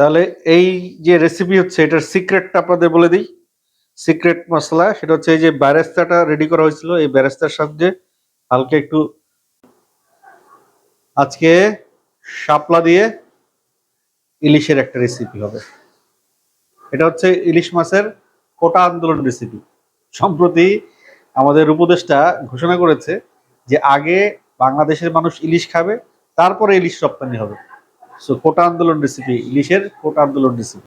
তাহলে এই যে রেসিপি হচ্ছে, এটার সিক্রেটটা আপনাদের বলে দিই। সিক্রেট মশলা, সেটা হচ্ছে এই যে ব্যারেস্তাটা রেডি করা হয়েছিল, এই ব্যারেস্তার সঙ্গে হালকা একটু আজকে শাপলা দিয়ে ইলিশের একটা রেসিপি হবে। এটা হচ্ছে ইলিশ মাছের কোটা আন্দোলন রেসিপি সম্প্রতি আমাদের উপদেষ্টা ঘোষণা করেছে যে আগে বাংলাদেশের মানুষ ইলিশ খাবে, তারপরে ইলিশ রপ্তানি হবে। সো কোটা আন্দোলন রেসিপি ইলিশের কোটা আন্দোলন রেসিপি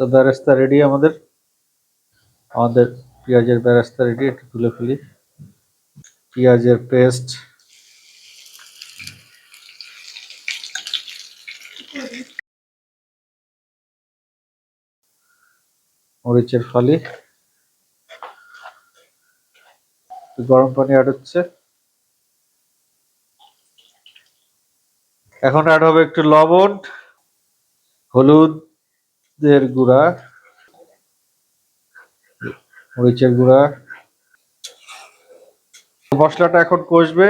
তো ব্যারেস্তা রেডি আমাদের। আমাদের পেঁয়াজের ব্যারেস্তা রেডি একটু তুলে ফেলি। পেঁয়াজের পেস্ট মরিচের ফালি। গরম পানি অ্যাড হচ্ছে। এখন অ্যাড হবে একটু লবণ, হলুদের গুঁড়া। মরিচের গুঁড়া। মশলাটা এখন কষবে,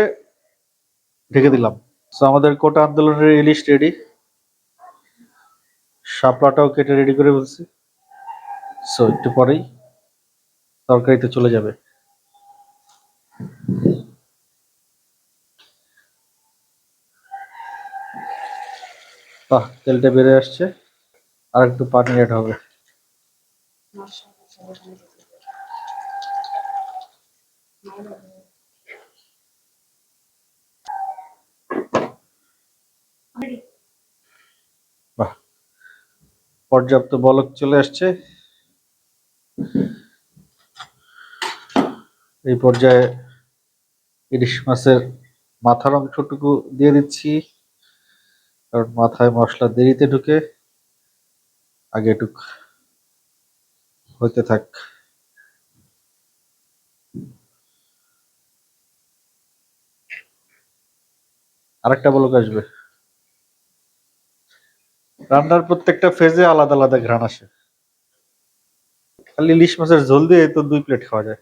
ঢেকে দিলাম। তো আমাদের কোটা আন্দোলনের ইলিশ রেডি শাপলাটাও কেটে রেডি করে বলছি সো একটু পরেই তরকারিতে চলে যাবে। বাহ, তেলটা বেড়ে আসছে। আর একটু পানি অ্যাড হবে। পর্যাপ্ত বলক চলে আসছে। এই পর্যায়ে ইলিশ মাছের মাথার অংশটুকু দিয়ে দিচ্ছি, কারণ মাথায় মশলা দেরিতে ঢুকে। আগে একটু হইতে থাক। আরেকটা বলক আসবে। রান্নার প্রত্যেকটা ফেজে আলাদা আলাদা ঘ্রাণ আসে। খালি ইলিশ মাছের ঝোল দিয়ে তো দুই প্লেট খাওয়া যায়।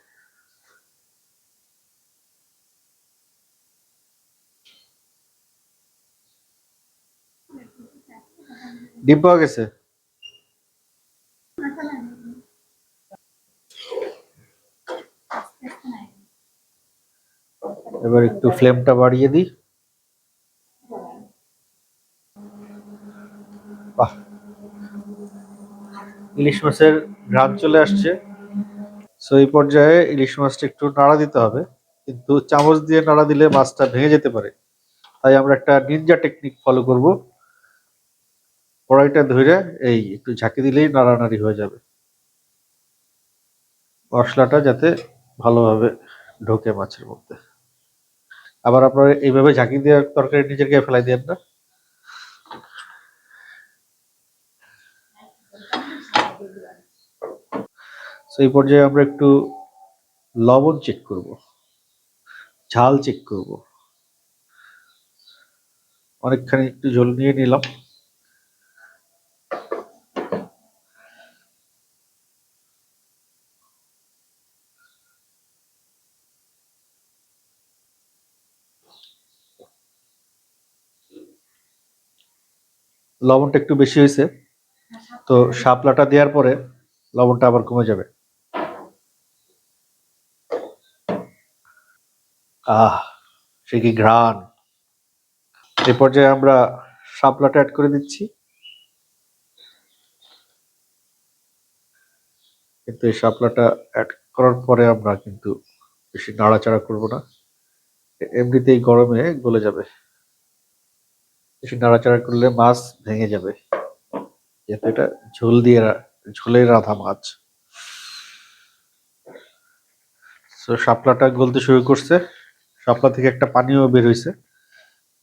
পাওয়া গেছে। এবার একটু ফ্লেমটা বাড়িয়ে দিই। বাহ। ইলিশ মাছের ঘ্রাণ চলে আসছে। সো এই পর্যায়ে ইলিশ মাছটা একটু নাড়া দিতে হবে। কিন্তু চামচ দিয়ে নাড়া দিলে মাছটা ভেঙে যেতে পারে। তাই আমরা একটা নিনজা টেকনিক ফলো করব। কড়াইটা ধরে এই একটু ঝাঁকি দিলেই নাড়ানাড়ি হয়ে যাবে। মশলাটা যাতে ভালোভাবে ঢোকে মাছের মধ্যে। আবার আপনারা এইভাবে ঝাঁকি দেওয়ার তরকারি নিজের গায়ে ফেলাই দেন না? এই পর্যায়ে আমরা একটু লবণ চেক করব। ঝাল চেক করব। অনেকখানি একটু ঝোল নিয়ে নিলাম। লবণটা একটু বেশি হয়েছে। তো শাপলাটা দেওয়ার পরে লবণটা আবার কমে যাবে। আহ, সে কি ঘ্রাণ। এই পর্যায়ে আমরা শাপলাটা অ্যাড করে দিচ্ছি কিন্তু এই শাপলাটা অ্যাড করার পরে আমরা কিন্তু বেশি নাড়াচাড়া করব না। এ- এমনিতেই গরমে গলে যাবে। বেশি নাড়াচাড়া করলে মাছ ভেঙে যাবে। যেহেতু এটা ঝোল দিয়ে ঝোলে রাধা মাছ। তো শাপলাটা গলতে শুরু করছে। শাপলা থেকে একটা পানিও বের হয়েছে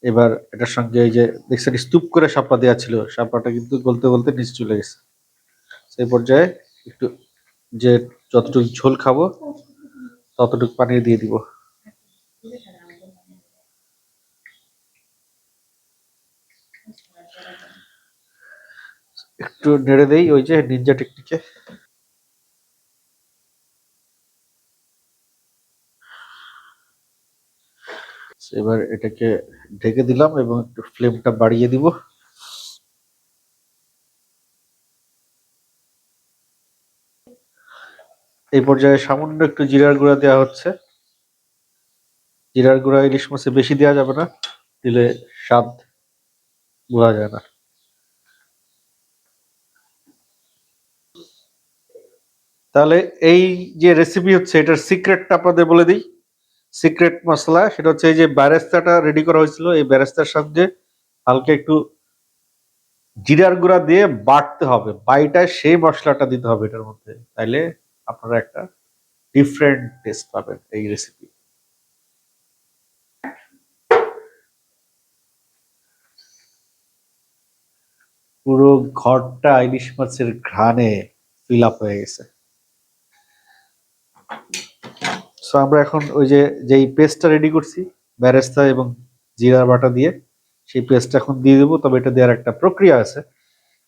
এবার এটার সঙ্গে এই যে, দেখছেন স্তূপ করে শাপলা দেওয়া ছিল। শাপলাটা কিন্তু গলতে গলতে নিচে চলে গেছে। সেই পর্যায়ে একটু যে যতটুকু ঝোল খাব, ততটুকু পানি দিয়ে দিব। একটু নেড়ে দেই, ওই যে নিনজা টেকনিকে এবার এটাকে ঢেকে দিলাম এবং একটু ফ্লেমটা বাড়িয়ে দিব। এই পর্যায়ে সামান্য একটু জিরার গুঁড়া দেওয়া হচ্ছে। জিরার গুঁড়া ইলিশ মাছে বেশি দেওয়া যাবে না, দিলে স্বাদ বোঝা যায় না। তাহলে এই যে রেসিপি হচ্ছে, এটার সিক্রেটটা আপনাদের বলে দিই। সিক্রেট মশলা, সেটা হচ্ছে এই যে ব্যারেস্তাটা রেডি করা হয়েছিল, এই ব্যারেস্তার সঙ্গে হালকা একটু জিরার গুঁড়া দিয়ে বাটতে হবে। বাইটায় সেই মশলাটা দিতে হবে এটার মধ্যে। তাইলে আপনারা একটা ডিফারেন্ট টেস্ট পাবেন এই রেসিপি পুরো ঘরটা ইলিশ মাছের ঘ্রাণে ফিল আপ হয়ে গেছে। সো আমরা এখন ওই যে, যেই পেস্টটা রেডি করছি ব্যারেস্তা এবং জিরা বাটা দিয়ে, সেই পেস্টটা এখন দিয়ে দেবো, তবে এটা দেওয়ার একটা প্রক্রিয়া আছে।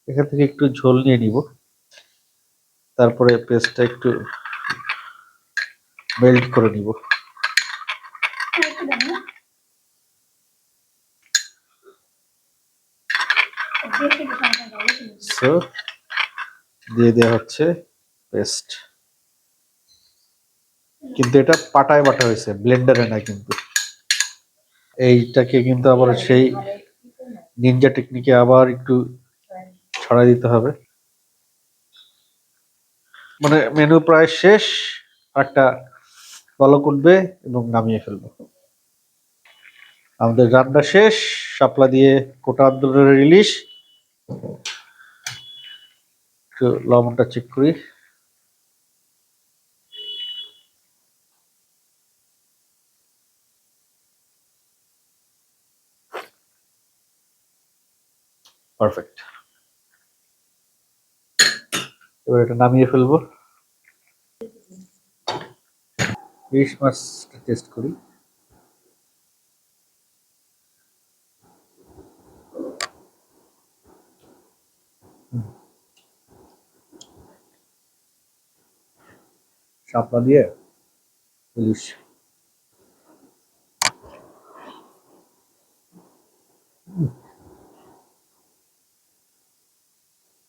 এখান থেকে একটু ঝোল নিয়ে নিব। তারপরে পেস্টটা একটু মেল্ট করে নিব। দিয়ে দেওয়া হচ্ছে পেস্ট কিন্তু এটা পাটায় বাটা হয়েছে, ব্লেন্ডারে না কিন্তু। এইটাকে কিন্তু আবার সেই নিনজা টেকনিকে আবার একটু ছড়াই দিতে হবে। মানে মেনু প্রায় শেষ একটা বলক উঠবে এবং নামিয়ে ফেলব। আমাদের রান্না শেষ, শাপলা দিয়ে কোটা আন্দোলনের একটু লবণটা চেক করি। পারফেক্ট এবার এটা নামিয়ে ফেলব। ইলিশ মাছটা টেস্ট করি। শাপলা দিয়ে ইলিশ